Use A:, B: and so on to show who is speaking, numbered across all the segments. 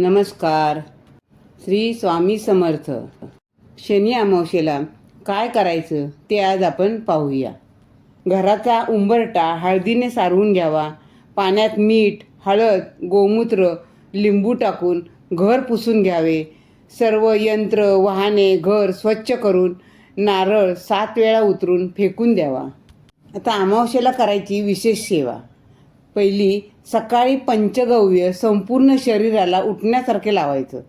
A: नमस्कार. श्री स्वामी समर्थ. शनी अमावशेला काय करायचं ते आज आपण पाहूया. घराचा उंबरटा हळदीने सारवून घ्यावा. पाण्यात मीठ हळद गोमूत्र लिंबू टाकून घर पुसून घ्यावे. सर्व यंत्र वाहने घर स्वच्छ करून नारळ सात वेळा उतरून फेकून द्यावा. आता अमावस्येला करायची विशेष सेवा. पहिली सकाळी पंचगव्य संपूर्ण शरीराला उठण्यासारखे लावायचं.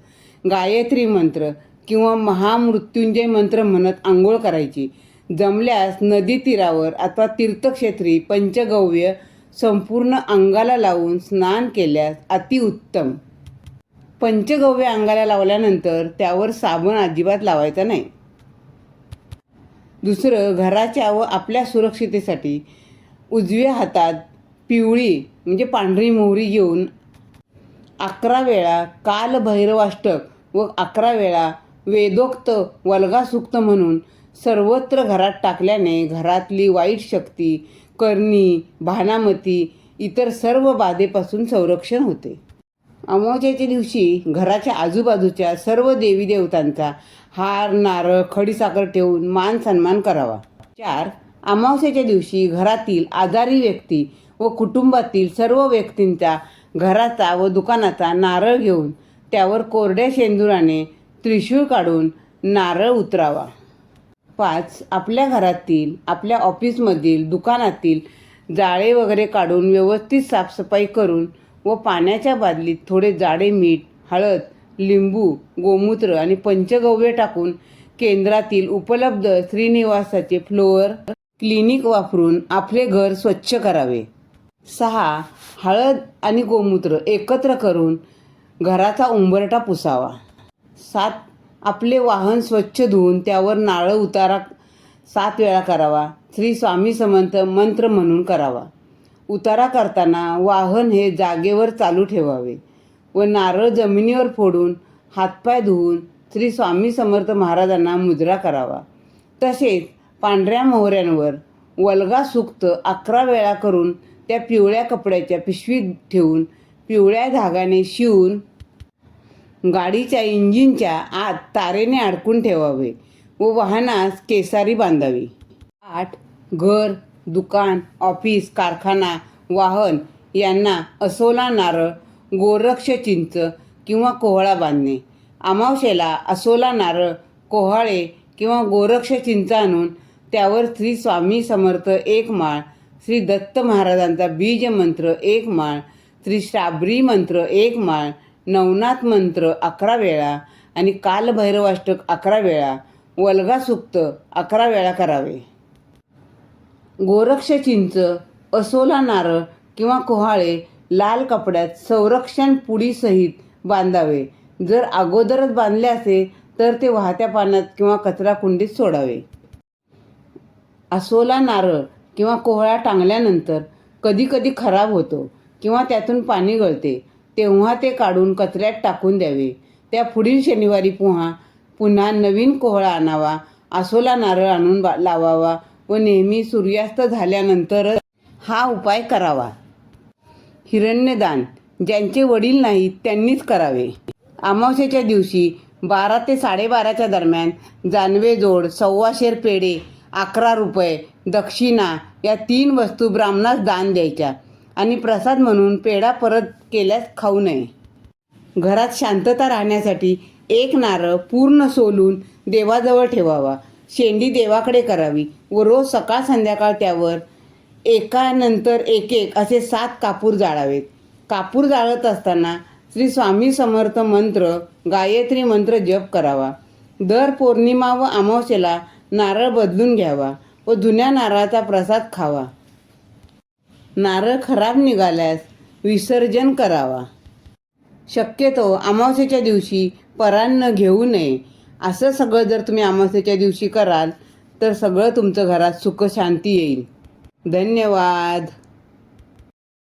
A: गायत्री मंत्र किंवा महामृत्युंजय मंत्र म्हणत आंघोळ करायची. जमल्यास नदी तीरावर अथवा तीर्थक्षेत्री पंचगव्य संपूर्ण अंगाला लावून स्नान केल्यास अतिउत्तम पंचगव्य अंगाला लावल्यानंतर त्यावर साबण अजिबात लावायचा नाही. दुसरं घराच्या व आपल्या सुरक्षितेसाठी उजव्या हातात पिवळी म्हणजे पांढरी मोहरी घेऊन अकरा वेळा कालभैरवाष्टक व अकरा वेळा वेदोक्त वल्गासुक्त म्हणून सर्वत्र घरात टाकल्याने घरातली वाईट शक्ती करणी भानामती इतर सर्व बाधेपासून संरक्षण होते. अमावस्याच्या दिवशी घराच्या आजूबाजूच्या सर्व देवी देवतांचा हार नारळ खडीसाखर ठेवून मान सन्मान करावा. चार अमावस्याच्या दिवशी घरातील आजारी व्यक्ती व कुटुंबातील सर्व व्यक्तींचा घराचा व दुकानाचा नारळ घेऊन त्यावर कोरड्या शेंदुराने त्रिशूळ काढून नारळ उतरावा. पाच आपल्या घरातील आपल्या ऑफिसमधील दुकानातील जाळे वगैरे काढून व्यवस्थित साफसफाई करून व पाण्याच्या बादलीत थोडे जाडे मीठ हळद लिंबू गोमूत्र आणि पंचगव्य टाकून केंद्रातील उपलब्ध श्रीनिवासाचे फ्लोअर क्लिनिक वापरून आपले घर स्वच्छ करावे. सहा हळद आणि गोमूत्र एकत्र करून घराचा उंबरटा पुसावा. सात आपले वाहन स्वच्छ धुवून त्यावर नारळ उतारा सात वेळा करावा. श्री स्वामी समंत मंत्र म्हणून करावा. उतारा करताना वाहन हे जागेवर चालू ठेवावे व नारळ जमिनीवर फोडून हातपाय धुवून श्री स्वामी समर्थ महाराजांना मुजरा करावा. तसेच पांढऱ्या मोहऱ्यांवर वल्गा सुक्त अकरा वेळा करून त्या पिवळ्या कपड्याच्या पिशवीत ठेवून पिवळ्या धागाने शिवून गाडीच्या इंजिनच्या आत तारेने अडकून ठेवावे व वाहनास केसारी बांधावी. आठ घर दुकान ऑफिस कारखाना वाहन यांना असोला नारळ गोरक्ष चिंच किंवा कोहळा बांधणे. अमावशेला असोला नारळ कोहाळे किंवा गोरक्ष चिंच आणून त्यावर श्री स्वामी समर्थ एक माळ श्री दत्त महाराजांचा बीज मंत्र एक माळ श्री मंत्र एक माळ नवनाथ मंत्र अकरा वेळा आणि कालभैरवाष्टक अकरा वेळा वल्गा सुक्त अकरा वेळा करावे. गोरक्ष चिंच असोला नारळ किंवा कोहाळे लाल कपड्यात संरक्षण पुडीसहित बांधावे. जर अगोदरच बांधले असेल तर ते वाहत्या पाण्यात किंवा कचरा कुंडीत सोडावे. असोला नारळ किंवा कोहळा टांगल्यानंतर कधीकधी खराब होतो किंवा त्यातून पाणी गळते तेव्हा ते काढून कचऱ्यात टाकून द्यावे. त्या पुढील शनिवारी पुन्हा पुन्हा नवीन कोहळा आणावा आसोला नारळ आणून लावावा व नेहमी सूर्यास्त झाल्यानंतरच हा उपाय करावा. हिरण्यदान ज्यांचे वडील नाहीत त्यांनीच करावे. अमावस्येच्या दिवशी बारा ते साडेबाराच्या दरम्यान जानवे जोड सव्वाशेर पेढे अकरा रुपये दक्षिणा या तीन वस्तू ब्राह्मणास दान द्यायच्या. आणि प्रसाद म्हणून पेढा परत केल्यास खाऊ नये. घरात शांतता राहण्यासाठी एक नारळ पूर्ण सोलून देवाजवळ ठेवावा. शेंडी देवाकडे करावी व रोज सकाळ संध्याकाळ त्यावर एकानंतर एक एक असे सात कापूर जाळावेत. कापूर जाळत असताना श्री स्वामी समर्थ मंत्र गायत्री मंत्र जप करावा. दर पौर्णिमा व अमावस्येला नारळ बदलून घ्यावा व जुन्या नारळाचा प्रसाद खावा. नारळ खराब निघाल्यास विसर्जन करावा. शक्यतो अमावस्येच्या दिवशी परान्न घेऊ नये. असं सगळं जर तुम्ही अमावस्येच्या दिवशी कराल तर सगळं तुमचं घरात सुख शांती येईल. धन्यवाद.